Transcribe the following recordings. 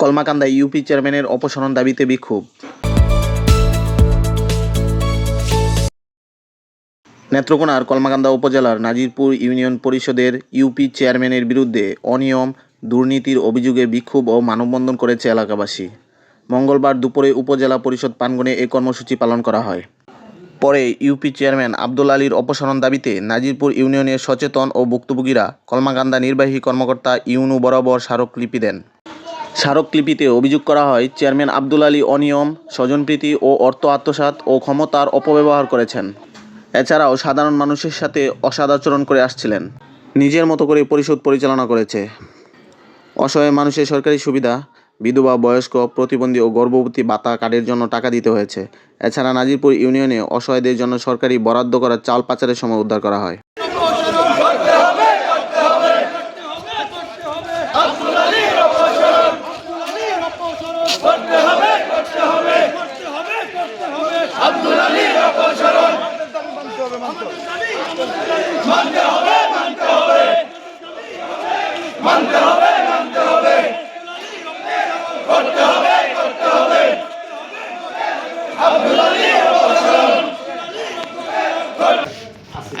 কলমাকান্দায় UP চেয়ারম্যানের অপসারণ দাবিতে বিক্ষোভ। নেত্রকোনার কলমাকান্দা উপজেলার নাজিরপুর ইউনিয়ন পরিষদের ইউপি চেয়ারম্যানের বিরুদ্ধে অনিয়ম, দুর্নীতির অভিযোগে বিক্ষোভ ও মানববন্ধন করেছে এলাকাবাসী। মঙ্গলবার দুপুরে উপজেলা পরিষদ প্রাঙ্গণে এই কর্মসূচি পালন করা হয়। পরে ইউপি চেয়ারম্যান আব্দুল আলীর অপসারণ দাবিতে নাজিরপুর ইউনিয়নের সচেতন ও ভুক্তভোগীরা কলমাকান্দা নির্বাহী কর্মকর্তা ইউনু বরাবর স্মারকলিপি দেন। স্মারকলিপিতে অভিযোগ করা হয়, চেয়ারম্যান আব্দুল আলী অনিয়ম, স্বজনপ্রীতি ও অর্থ আত্মসাৎ ও ক্ষমতার অপব্যবহার করেছেন। এছাড়াও সাধারণ মানুষের সাথে অসদাচরণ করে আসছিলেন। নিজের মতো করে পরিষদ পরিচালনা করেছে। অসহায় মানুষের সরকারি সুবিধা, বিধবা, বয়স্ক, প্রতিবন্ধী ও গর্ভবতী ভাতা কার্ডের জন্য টাকা দিতে হয়েছে। এছাড়া নাজিরপুর ইউনিয়নে অসহায়দের জন্য সরকারি বরাদ্দ করা চাল পাচারের সময় উদ্ধার করা হয়।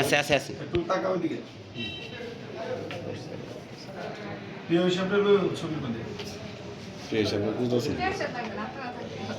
আছে আছে আছে। একটু টাকা ওইদিকে প্রিয় হিসাবে ছবি মধ্যে হিসাবে